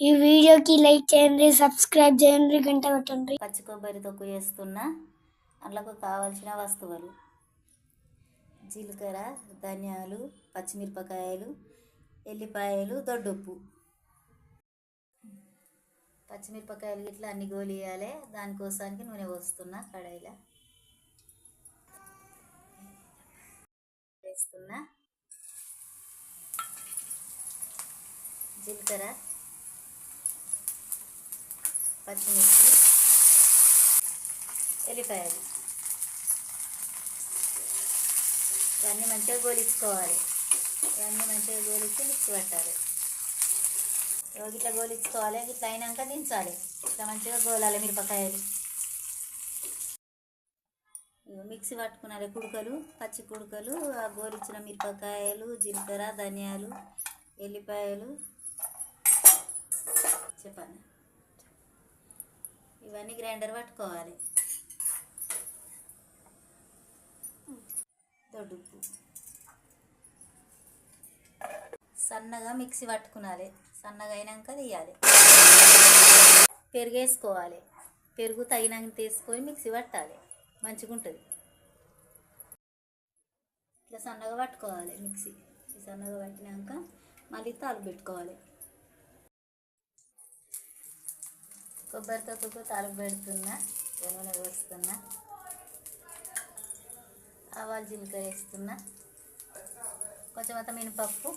ఈ వీడియోకి లైక్ చేయండి సబ్స్క్రైబ్ చేయండి గంట పెట్టండి పచ్చి కొబ్బరి తొక్కు చేస్తున్న అందులోకి కావాల్సిన వస్తువులు. జీలకర్ర ధనియాలు పచ్చిమిరపకాయలు ఎల్లిపాయలు దొడ్డుప్పు. పచ్చిమిరపకాయలు ఇట్లా అన్ని గోలియాలి దానికోసానికి నూనె పోస్తున్నా కడాయిలో. వేస్తున్నా జీలకర్ర పచ్చిమిర్చి ఎల్లిపాయలు. ఇవన్నీ మంచిగా గోలించుకోవాలి ఇవన్నీ మంచిగా గోలించి మిక్సీ పట్టాలి. రోజు ఇట్లా గోలించుకోవాలి ఇట్లా అయినాక దించాలి. ఇట్లా మంచిగా గోలాలి మిరపకాయలు. మిక్సీ పట్టుకున్నాలి కుడుకలు పచ్చి కుడుకలు ఆ గోలిచ్చిన మిరపకాయలు జీలకర్ర ధనియాలు ఎల్లిపాయలు. చెప్పండి. ఇవన్నీ గ్రైండర్ పట్టుకోవాలి. దొడ్డుప్పు సన్నగా మిక్సీ పట్టుకునాలి. సన్నగా అయినాక తీయాలి. పెరుగు వేసుకోవాలి పెరుగు తగినాక తీసుకొని మిక్సీ పట్టాలి. మంచిగా ఉంటుంది. ఇట్లా సన్నగా పట్టుకోవాలి మిక్సీ. సన్నగా పట్టినాక మళ్ళీ తాలు పెట్టుకోవాలి. కొబ్బరి తొక్కుకు తలుపు పెడుతున్నా నూనె వేస్తున్నా. ఆవాలు జీలకాయ వేస్తున్నా. కొంచెం అంత మినపప్పు.